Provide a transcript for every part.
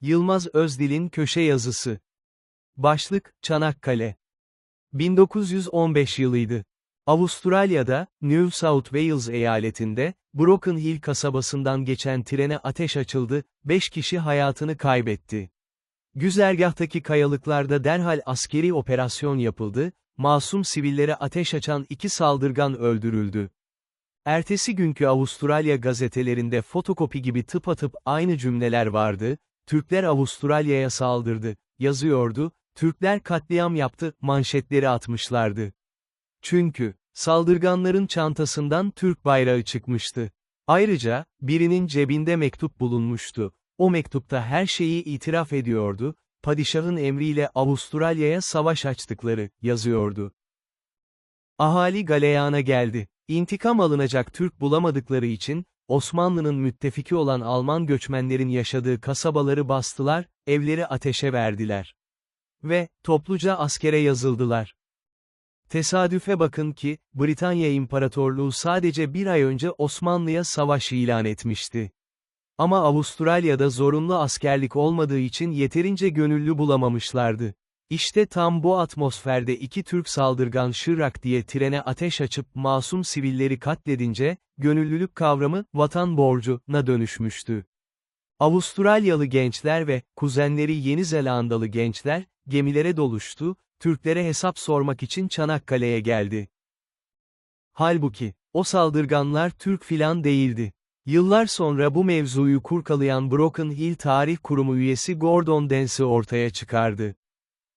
Yılmaz Özdil'in köşe yazısı. Başlık, Çanakkale. 1915 yılıydı. Avustralya'da, New South Wales eyaletinde, Broken Hill kasabasından geçen trene ateş açıldı, 5 kişi hayatını kaybetti. Güzergahtaki kayalıklarda derhal askeri operasyon yapıldı, masum sivillere ateş açan iki saldırgan öldürüldü. Ertesi günkü Avustralya gazetelerinde fotokopi gibi tıpatıp aynı cümleler vardı, Türkler Avustralya'ya saldırdı, yazıyordu, Türkler katliam yaptı, manşetleri atmışlardı. Çünkü, saldırganların çantasından Türk bayrağı çıkmıştı. Ayrıca, birinin cebinde mektup bulunmuştu. O mektupta her şeyi itiraf ediyordu, padişahın emriyle Avustralya'ya savaş açtıkları, yazıyordu. Ahali galeyana geldi. İntikam alınacak Türk bulamadıkları için, Osmanlı'nın müttefiki olan Alman göçmenlerin yaşadığı kasabaları bastılar, evleri ateşe verdiler. Ve, topluca askere yazıldılar. Tesadüfe bakın ki, Britanya İmparatorluğu sadece bir ay önce Osmanlı'ya savaş ilan etmişti. Ama Avustralya'da zorunlu askerlik olmadığı için yeterince gönüllü bulamamışlardı. İşte tam bu atmosferde iki Türk saldırgan Şırrak diye trene ateş açıp masum sivilleri katledince, gönüllülük kavramı, vatan borcuna dönüşmüştü. Avustralyalı gençler ve, kuzenleri Yeni Zelandalı gençler, gemilere doluştu, Türklere hesap sormak için Çanakkale'ye geldi. Halbuki, o saldırganlar Türk filan değildi. Yıllar sonra bu mevzuyu kurkalayan Broken Hill Tarih Kurumu üyesi Gordon Dens'i ortaya çıkardı.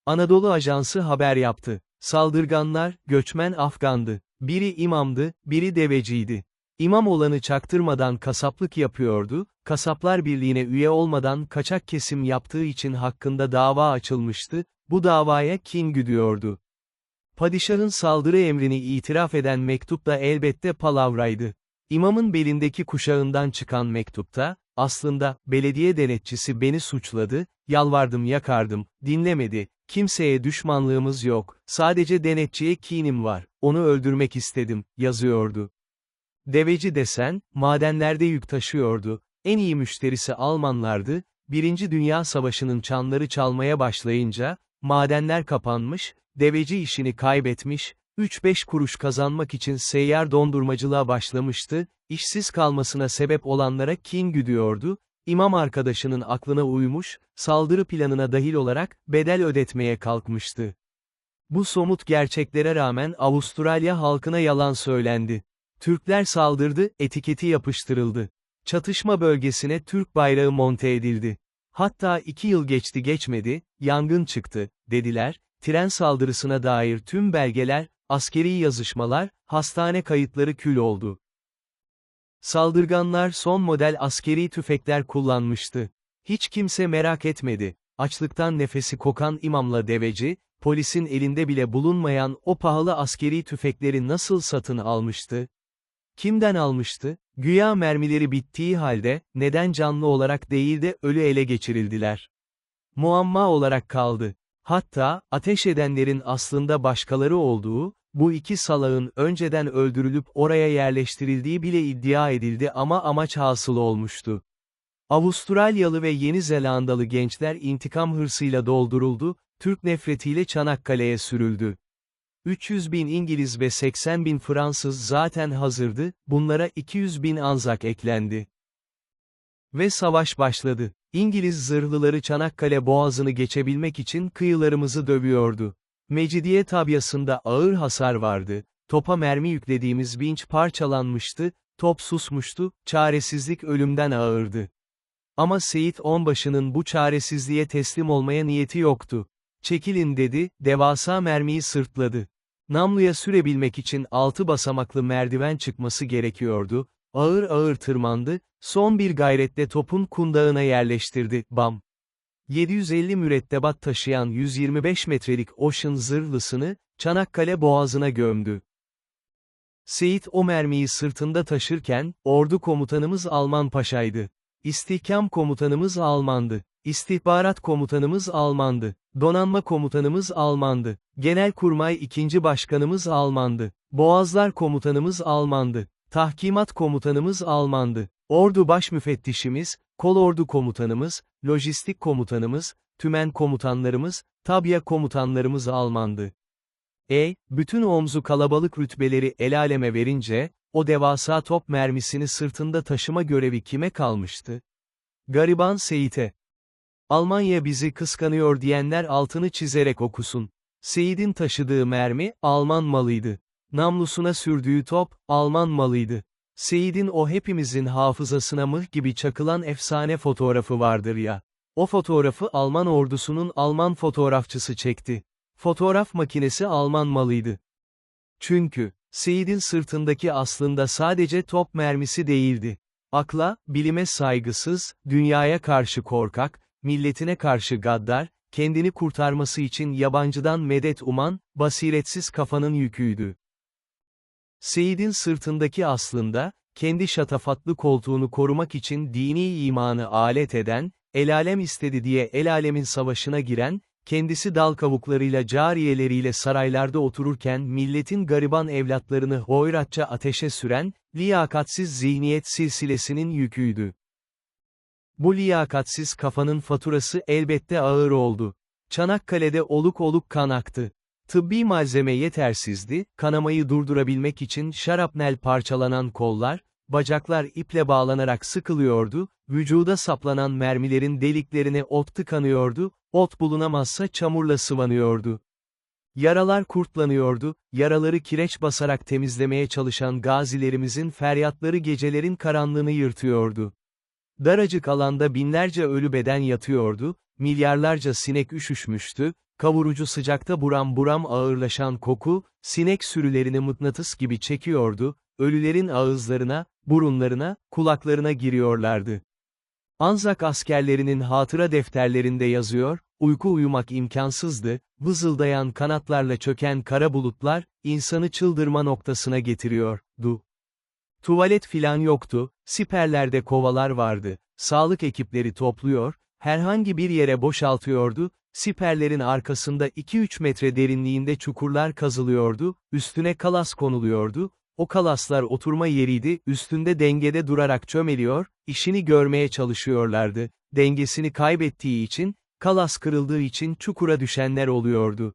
Anadolu Ajansı haber yaptı. Saldırganlar, göçmen Afgandı. Biri imamdı, biri deveciydi. İmam olanı çaktırmadan kasaplık yapıyordu, Kasaplar Birliği'ne üye olmadan kaçak kesim yaptığı için hakkında dava açılmıştı, bu davaya kin güdüyordu. Padişahın saldırı emrini itiraf eden mektup da elbette palavraydı. İmamın belindeki kuşağından çıkan mektupta, aslında, belediye denetçisi beni suçladı, yalvardım yakardım, dinlemedi, kimseye düşmanlığımız yok, sadece denetçiye kinim var, onu öldürmek istedim, yazıyordu. Deveci desen, madenlerde yük taşıyordu, en iyi müşterisi Almanlardı, Birinci Dünya Savaşı'nın çanları çalmaya başlayınca, madenler kapanmış, deveci işini kaybetmiş, 3-5 kuruş kazanmak için seyyar dondurmacılığa başlamıştı, işsiz kalmasına sebep olanlara kin güdüyordu, imam arkadaşının aklına uymuş, saldırı planına dahil olarak, bedel ödetmeye kalkmıştı. Bu somut gerçeklere rağmen Avustralya halkına yalan söylendi. Türkler saldırdı, etiketi yapıştırıldı. Çatışma bölgesine Türk bayrağı monte edildi. Hatta iki yıl geçti geçmedi, yangın çıktı, dediler, tren saldırısına dair tüm belgeler, askeri yazışmalar, hastane kayıtları kül oldu. Saldırganlar son model askeri tüfekler kullanmıştı. Hiç kimse merak etmedi. Açlıktan nefesi kokan imamla deveci, polisin elinde bile bulunmayan o pahalı askeri tüfekleri nasıl satın almıştı? Kimden almıştı? Güya mermileri bittiği halde, neden canlı olarak değil de ölü ele geçirildiler? Muamma olarak kaldı. Hatta, ateş edenlerin aslında başkaları olduğu, bu iki salağın önceden öldürülüp oraya yerleştirildiği bile iddia edildi ama amaç hasıl olmuştu. Avustralyalı ve Yeni Zelandalı gençler intikam hırsıyla dolduruldu, Türk nefretiyle Çanakkale'ye sürüldü. 300 bin İngiliz ve 80 bin Fransız zaten hazırdı, bunlara 200 bin Anzak eklendi. Ve savaş başladı. İngiliz zırhlıları Çanakkale boğazını geçebilmek için kıyılarımızı dövüyordu. Mecidiye tabyasında ağır hasar vardı, topa mermi yüklediğimiz vinç parçalanmıştı, top susmuştu, çaresizlik ölümden ağırdı. Ama Seyit Onbaşı'nın bu çaresizliğe teslim olmaya niyeti yoktu. Çekilin dedi, devasa mermiyi sırtladı. Namluya sürebilmek için altı basamaklı merdiven çıkması gerekiyordu, ağır ağır tırmandı, son bir gayretle topun kundağına yerleştirdi, bam. 750 mürettebat taşıyan 125 metrelik Ocean zırhlısını, Çanakkale boğazına gömdü. Seyit o mermiyi sırtında taşırken, ordu komutanımız Alman paşaydı. İstihkam komutanımız Almandı. İstihbarat komutanımız Almandı. Donanma komutanımız Almandı. Genelkurmay ikinci başkanımız Almandı. Boğazlar komutanımız Almandı. Tahkimat komutanımız Almandı. Ordu baş müfettişimiz, kolordu komutanımız, lojistik komutanımız, tümen komutanlarımız, tabya komutanlarımız Almandı. E, bütün omzu kalabalık rütbeleri el aleme verince, o devasa top mermisini sırtında taşıma görevi kime kalmıştı? Gariban Seyit'e. Almanya bizi kıskanıyor diyenler altını çizerek okusun. Seyit'in taşıdığı mermi, Alman malıydı. Namlusuna sürdüğü top, Alman malıydı. Seyit'in o hepimizin hafızasına mıh gibi çakılan efsane fotoğrafı vardır ya. O fotoğrafı Alman ordusunun Alman fotoğrafçısı çekti. Fotoğraf makinesi Alman malıydı. Çünkü, Seyit'in sırtındaki aslında sadece top mermisi değildi. Akla, bilime saygısız, dünyaya karşı korkak, milletine karşı gaddar, kendini kurtarması için yabancıdan medet uman, basiretsiz kafanın yüküydü. Seyit'in sırtındaki aslında, kendi şatafatlı koltuğunu korumak için dini imanı alet eden, el alem istedi diye el alemin savaşına giren, kendisi dal kavuklarıyla cariyeleriyle saraylarda otururken milletin gariban evlatlarını hoyratça ateşe süren, liyakatsiz zihniyet silsilesinin yüküydü. Bu liyakatsiz kafanın faturası elbette ağır oldu. Çanakkale'de oluk oluk kan aktı. Tıbbi malzeme yetersizdi, kanamayı durdurabilmek için şarapnel parçalanan kollar, bacaklar iple bağlanarak sıkılıyordu, vücuda saplanan mermilerin deliklerine ot tıkanıyordu, ot bulunamazsa çamurla sıvanıyordu. Yaralar kurtlanıyordu, yaraları kireç basarak temizlemeye çalışan gazilerimizin feryatları gecelerin karanlığını yırtıyordu. Daracık alanda binlerce ölü beden yatıyordu, milyarlarca sinek üşüşmüştü, kavurucu sıcakta buram buram ağırlaşan koku, sinek sürülerini mıknatıs gibi çekiyordu, ölülerin ağızlarına, burunlarına, kulaklarına giriyorlardı. Anzak askerlerinin hatıra defterlerinde yazıyor, uyku uyumak imkansızdı, vızıldayan kanatlarla çöken kara bulutlar, insanı çıldırma noktasına getiriyordu. Tuvalet filan yoktu, siperlerde kovalar vardı, sağlık ekipleri topluyor, herhangi bir yere boşaltıyordu, siperlerin arkasında 2-3 metre derinliğinde çukurlar kazılıyordu, üstüne kalas konuluyordu, o kalaslar oturma yeriydi, üstünde dengede durarak çömeliyor, işini görmeye çalışıyorlardı, dengesini kaybettiği için, kalas kırıldığı için çukura düşenler oluyordu.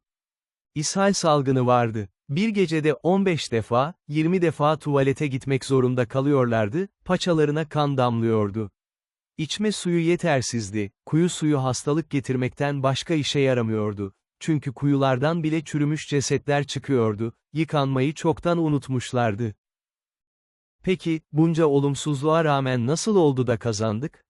İshal salgını vardı. Bir gecede 15 defa, 20 defa tuvalete gitmek zorunda kalıyorlardı, paçalarına kan damlıyordu. İçme suyu yetersizdi, kuyu suyu hastalık getirmekten başka işe yaramıyordu. Çünkü kuyulardan bile çürümüş cesetler çıkıyordu, yıkanmayı çoktan unutmuşlardı. Peki, bunca olumsuzluğa rağmen nasıl oldu da kazandık?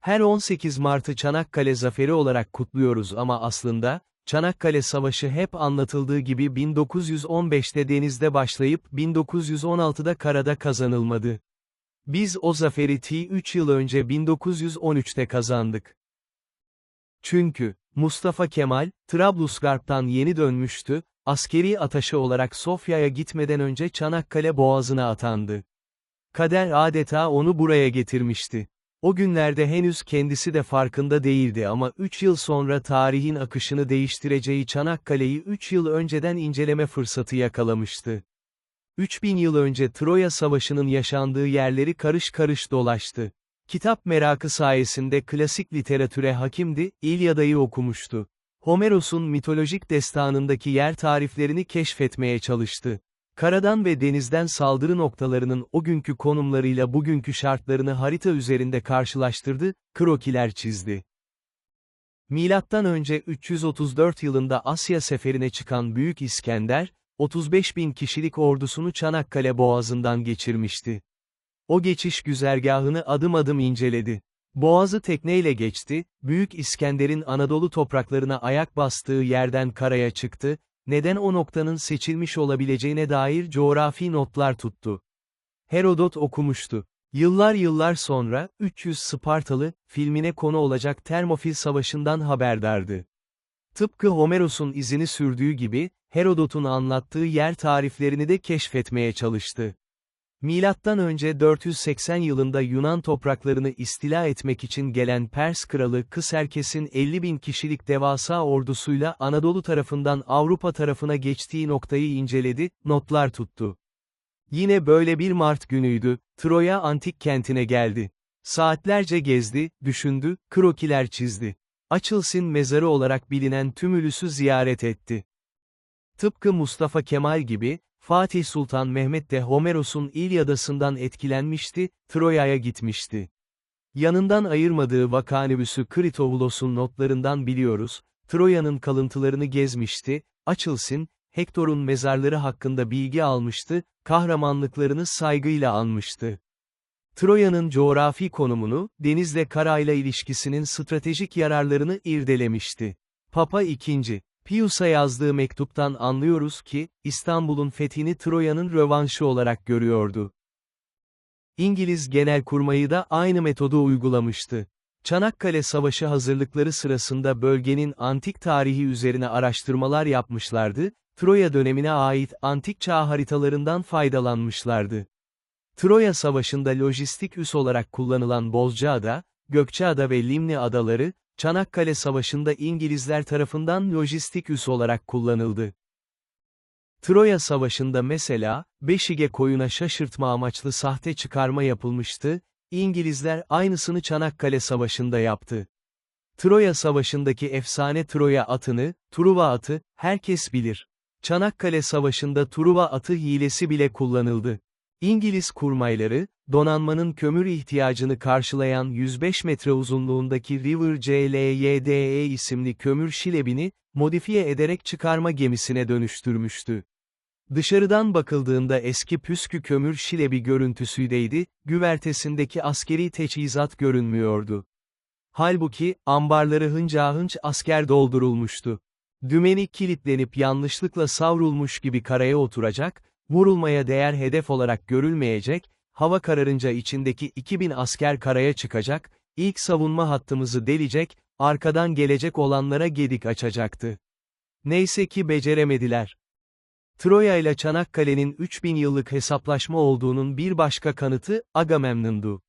Her 18 Mart'ı Çanakkale Zaferi olarak kutluyoruz ama aslında, Çanakkale Savaşı hep anlatıldığı gibi 1915'te denizde başlayıp 1916'da karada kazanılmadı. Biz o zaferi T3 yıl önce 1913'te kazandık. Çünkü, Mustafa Kemal, Trablusgarp'tan yeni dönmüştü, askeri ataşı olarak Sofya'ya gitmeden önce Çanakkale Boğazı'na atandı. Kader adeta onu buraya getirmişti. O günlerde henüz kendisi de farkında değildi ama 3 yıl sonra tarihin akışını değiştireceği Çanakkale'yi 3 yıl önceden inceleme fırsatı yakalamıştı. 3000 yıl önce Troya Savaşı'nın yaşandığı yerleri karış karış dolaştı. Kitap merakı sayesinde klasik literatüre hakimdi, İlyada'yı okumuştu. Homeros'un mitolojik destanındaki yer tariflerini keşfetmeye çalıştı. Karadan ve denizden saldırı noktalarının o günkü konumlarıyla bugünkü şartlarını harita üzerinde karşılaştırdı, krokiler çizdi. Milattan önce 334 yılında Asya seferine çıkan Büyük İskender, 35 bin kişilik ordusunu Çanakkale Boğazı'ndan geçirmişti. O geçiş güzergahını adım adım inceledi. Boğazı tekneyle geçti, Büyük İskender'in Anadolu topraklarına ayak bastığı yerden karaya çıktı, neden o noktanın seçilmiş olabileceğine dair coğrafi notlar tuttu. Herodot okumuştu. Yıllar yıllar sonra, 300 Spartalı, filmine konu olacak Termofil Savaşı'ndan haberdardı. Tıpkı Homeros'un izini sürdüğü gibi, Herodot'un anlattığı yer tariflerini de keşfetmeye çalıştı. Milattan önce 480 yılında Yunan topraklarını istila etmek için gelen Pers kralı Kıserkes'in 50 bin kişilik devasa ordusuyla Anadolu tarafından Avrupa tarafına geçtiği noktayı inceledi, notlar tuttu. Yine böyle bir Mart günüydü, Troya antik kentine geldi. Saatlerce gezdi, düşündü, krokiler çizdi. Açılsın mezarı olarak bilinen Tümülüs'ü ziyaret etti. Tıpkı Mustafa Kemal gibi, Fatih Sultan Mehmet de Homeros'un İlyadası'ndan etkilenmişti, Troya'ya gitmişti. Yanından ayırmadığı Vakanibüsü Kritovulos'un notlarından biliyoruz, Troya'nın kalıntılarını gezmişti, Açılsın, Hektor'un mezarları hakkında bilgi almıştı, kahramanlıklarını saygıyla anmıştı. Troya'nın coğrafi konumunu, denizle karayla ilişkisinin stratejik yararlarını irdelemişti. Papa II. Pius'a yazdığı mektuptan anlıyoruz ki, İstanbul'un fethini Troya'nın rövanşı olarak görüyordu. İngiliz Genelkurmayı da aynı metodu uygulamıştı. Çanakkale Savaşı hazırlıkları sırasında bölgenin antik tarihi üzerine araştırmalar yapmışlardı, Troya dönemine ait antik çağ haritalarından faydalanmışlardı. Troya Savaşı'nda lojistik üs olarak kullanılan Bozcaada, Gökçeada ve Limni adaları, Çanakkale Savaşı'nda İngilizler tarafından lojistik üs olarak kullanıldı. Troya Savaşı'nda mesela, Beşige koyuna şaşırtma amaçlı sahte çıkarma yapılmıştı, İngilizler aynısını Çanakkale Savaşı'nda yaptı. Troya Savaşı'ndaki efsane Troya atını, Truva atı, herkes bilir. Çanakkale Savaşı'nda Truva atı hilesi bile kullanıldı. İngiliz kurmayları, donanmanın kömür ihtiyacını karşılayan 105 metre uzunluğundaki River CLYDE isimli kömür şilebini, modifiye ederek çıkarma gemisine dönüştürmüştü. Dışarıdan bakıldığında eski püskü kömür şilebi görüntüsüydeydi, güvertesindeki askeri teçhizat görünmüyordu. Halbuki, ambarları hınca hınç asker doldurulmuştu. Dümeni kilitlenip yanlışlıkla savrulmuş gibi karaya oturacak, vurulmaya değer hedef olarak görülmeyecek, hava kararınca içindeki 2000 asker karaya çıkacak, ilk savunma hattımızı delecek, arkadan gelecek olanlara gedik açacaktı. Neyse ki beceremediler. Troya ile Çanakkale'nin 3000 yıllık hesaplaşma olduğunun bir başka kanıtı, Agamemnon'du.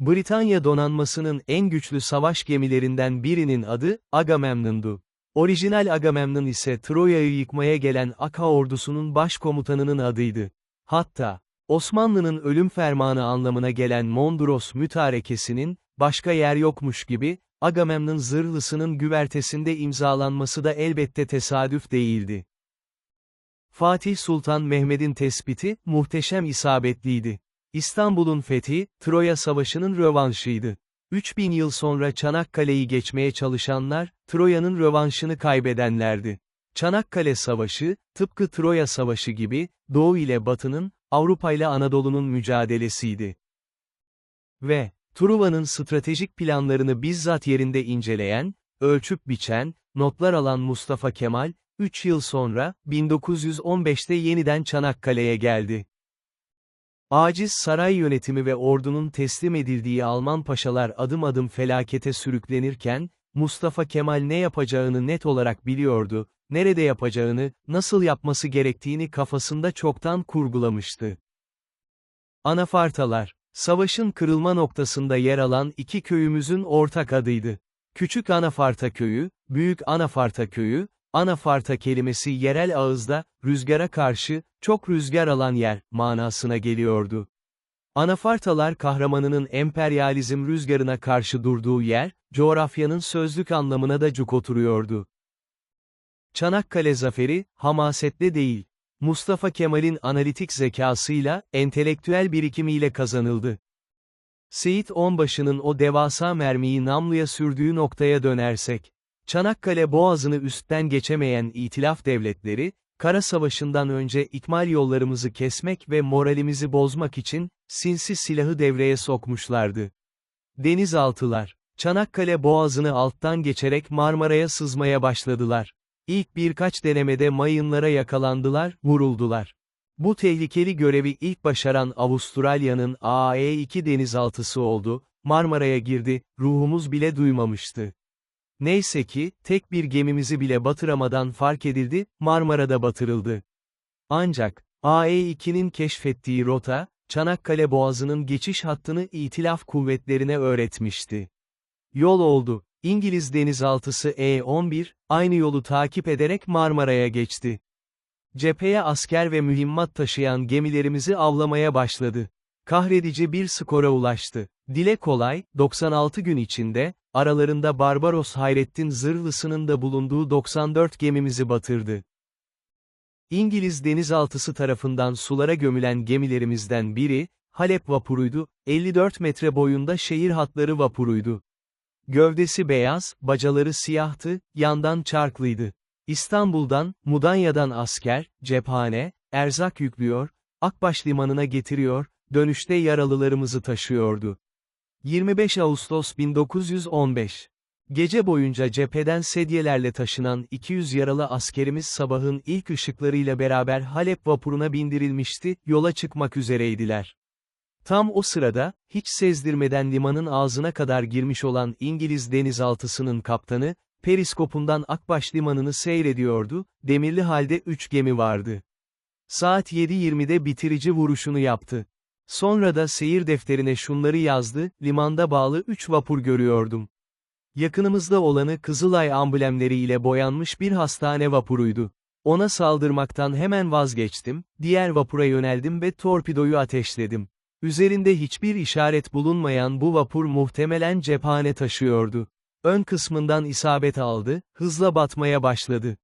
Britanya donanmasının en güçlü savaş gemilerinden birinin adı, Agamemnon'du. Orijinal Agamemnon ise Troya'yı yıkmaya gelen Aka ordusunun başkomutanının adıydı. Hatta, Osmanlı'nın ölüm fermanı anlamına gelen Mondros mütarekesinin, başka yer yokmuş gibi, Agamemnon zırhlısının güvertesinde imzalanması da elbette tesadüf değildi. Fatih Sultan Mehmet'in tespiti, muhteşem isabetliydi. İstanbul'un fethi, Troya Savaşı'nın rövanşıydı. 3000 yıl sonra Çanakkale'yi geçmeye çalışanlar, Troya'nın rövanşını kaybedenlerdi. Çanakkale Savaşı, tıpkı Troya Savaşı gibi, Doğu ile Batı'nın, Avrupa ile Anadolu'nun mücadelesiydi. Ve, Truva'nın stratejik planlarını bizzat yerinde inceleyen, ölçüp biçen, notlar alan Mustafa Kemal, 3 yıl sonra, 1915'te yeniden Çanakkale'ye geldi. Aciz saray yönetimi ve ordunun teslim edildiği Alman paşalar adım adım felakete sürüklenirken, Mustafa Kemal ne yapacağını net olarak biliyordu, nerede yapacağını, nasıl yapması gerektiğini kafasında çoktan kurgulamıştı. Anafartalar, savaşın kırılma noktasında yer alan iki köyümüzün ortak adıydı. Küçük Anafarta köyü, Büyük Anafarta köyü, Anafarta kelimesi yerel ağızda, rüzgara karşı, çok rüzgar alan yer, manasına geliyordu. Anafartalar kahramanının emperyalizm rüzgarına karşı durduğu yer, coğrafyanın sözlük anlamına da cuk oturuyordu. Çanakkale zaferi, hamasetle değil, Mustafa Kemal'in analitik zekasıyla, entelektüel birikimiyle kazanıldı. Seyit Onbaşı'nın o devasa mermiyi namluya sürdüğü noktaya dönersek, Çanakkale Boğazı'nı üstten geçemeyen itilaf devletleri, Kara Savaşı'ndan önce ikmal yollarımızı kesmek ve moralimizi bozmak için, sinsi silahı devreye sokmuşlardı. Denizaltılar, Çanakkale Boğazı'nı alttan geçerek Marmara'ya sızmaya başladılar. İlk birkaç denemede mayınlara yakalandılar, vuruldular. Bu tehlikeli görevi ilk başaran Avustralya'nın AE-2 denizaltısı oldu, Marmara'ya girdi, ruhumuz bile duymamıştı. Neyse ki, tek bir gemimizi bile batıramadan fark edildi, Marmara'da batırıldı. Ancak, AE-2'nin keşfettiği rota, Çanakkale Boğazı'nın geçiş hattını itilaf kuvvetlerine öğretmişti. Yol oldu, İngiliz denizaltısı E-11, aynı yolu takip ederek Marmara'ya geçti. Cepheye asker ve mühimmat taşıyan gemilerimizi avlamaya başladı. Kahredici bir skora ulaştı. Dile kolay, 96 gün içinde, aralarında Barbaros Hayrettin Zırhlısı'nın da bulunduğu 94 gemimizi batırdı. İngiliz denizaltısı tarafından sulara gömülen gemilerimizden biri, Halep vapuruydu, 54 metre boyunda şehir hatları vapuruydu. Gövdesi beyaz, bacaları siyahtı, yandan çarklıydı. İstanbul'dan, Mudanya'dan asker, cephane, erzak yüklüyor, Akbaş limanına getiriyor, dönüşte yaralılarımızı taşıyordu. 25 Ağustos 1915 Gece boyunca cepheden sedyelerle taşınan 200 yaralı askerimiz sabahın ilk ışıklarıyla beraber Halep vapuruna bindirilmişti, yola çıkmak üzereydiler. Tam o sırada, hiç sezdirmeden limanın ağzına kadar girmiş olan İngiliz denizaltısının kaptanı, periskopundan Akbaş limanını seyrediyordu, demirli halde 3 gemi vardı. Saat 7.20'de bitirici vuruşunu yaptı. Sonra da seyir defterine şunları yazdı, limanda bağlı 3 vapur görüyordum. Yakınımızda olanı Kızılay amblemleriyle boyanmış bir hastane vapuruydu. Ona saldırmaktan hemen vazgeçtim, diğer vapura yöneldim ve torpidoyu ateşledim. Üzerinde hiçbir işaret bulunmayan bu vapur muhtemelen cephane taşıyordu. Ön kısmından isabet aldı, hızla batmaya başladı.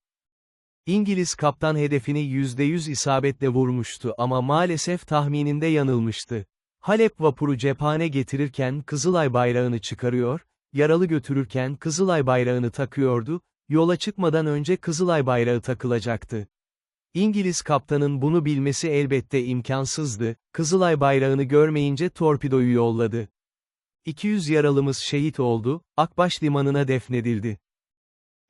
İngiliz kaptan hedefini %100 isabetle vurmuştu ama maalesef tahmininde yanılmıştı. Halep vapuru cephane getirirken Kızılay bayrağını çıkarıyor, yaralı götürürken Kızılay bayrağını takıyordu, yola çıkmadan önce Kızılay bayrağı takılacaktı. İngiliz kaptanın bunu bilmesi elbette imkansızdı, Kızılay bayrağını görmeyince torpidoyu yolladı. 200 yaralımız şehit oldu, Akbaş limanına defnedildi.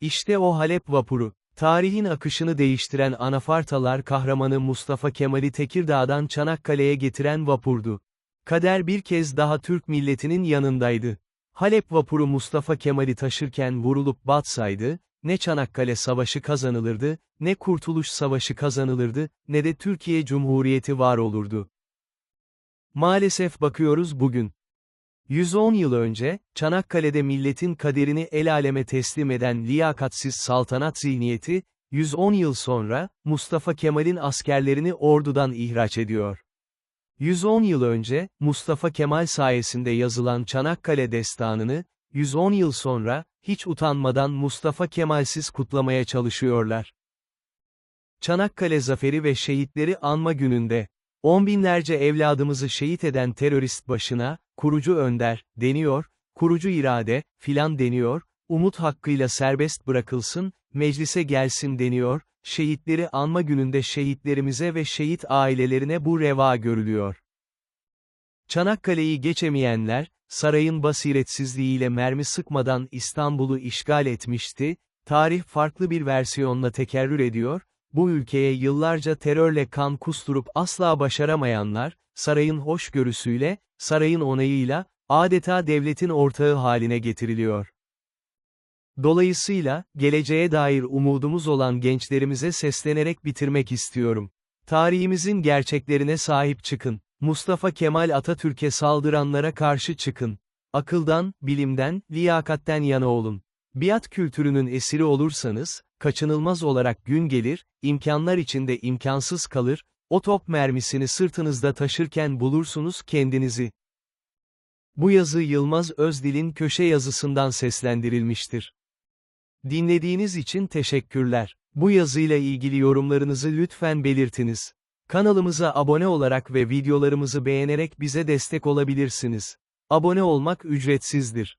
İşte o Halep vapuru. Tarihin akışını değiştiren anafartalar kahramanı Mustafa Kemal'i Tekirdağ'dan Çanakkale'ye getiren vapurdu. Kader bir kez daha Türk milletinin yanındaydı. Halep vapuru Mustafa Kemal'i taşırken vurulup batsaydı, ne Çanakkale Savaşı kazanılırdı, ne Kurtuluş Savaşı kazanılırdı, ne de Türkiye Cumhuriyeti var olurdu. Maalesef bakıyoruz bugün. 110 yıl önce, Çanakkale'de milletin kaderini el aleme teslim eden liyakatsiz saltanat zihniyeti, 110 yıl sonra, Mustafa Kemal'in askerlerini ordudan ihraç ediyor. 110 yıl önce, Mustafa Kemal sayesinde yazılan Çanakkale destanını, 110 yıl sonra, hiç utanmadan Mustafa Kemalsiz kutlamaya çalışıyorlar. Çanakkale Zaferi ve Şehitleri Anma Günü'nde, on binlerce evladımızı şehit eden terörist başına, kurucu önder, deniyor, kurucu irade, filan deniyor, umut hakkıyla serbest bırakılsın, meclise gelsin deniyor, şehitleri anma gününde şehitlerimize ve şehit ailelerine bu reva görülüyor. Çanakkale'yi geçemeyenler, sarayın basiretsizliğiyle mermi sıkmadan İstanbul'u işgal etmişti, tarih farklı bir versiyonla tekerrür ediyor, bu ülkeye yıllarca terörle kan kusturup asla başaramayanlar, sarayın hoşgörüsüyle, sarayın onayıyla, adeta devletin ortağı haline getiriliyor. Dolayısıyla, geleceğe dair umudumuz olan gençlerimize seslenerek bitirmek istiyorum. Tarihimizin gerçeklerine sahip çıkın. Mustafa Kemal Atatürk'e saldıranlara karşı çıkın. Akıldan, bilimden, liyakatten yana olun. Biat kültürünün esiri olursanız, kaçınılmaz olarak gün gelir, imkanlar içinde imkansız kalır, o top mermisini sırtınızda taşırken bulursunuz kendinizi. Bu yazı Yılmaz Özdil'in köşe yazısından seslendirilmiştir. Dinlediğiniz için teşekkürler. Bu yazıyla ilgili yorumlarınızı lütfen belirtiniz. Kanalımıza abone olarak ve videolarımızı beğenerek bize destek olabilirsiniz. Abone olmak ücretsizdir.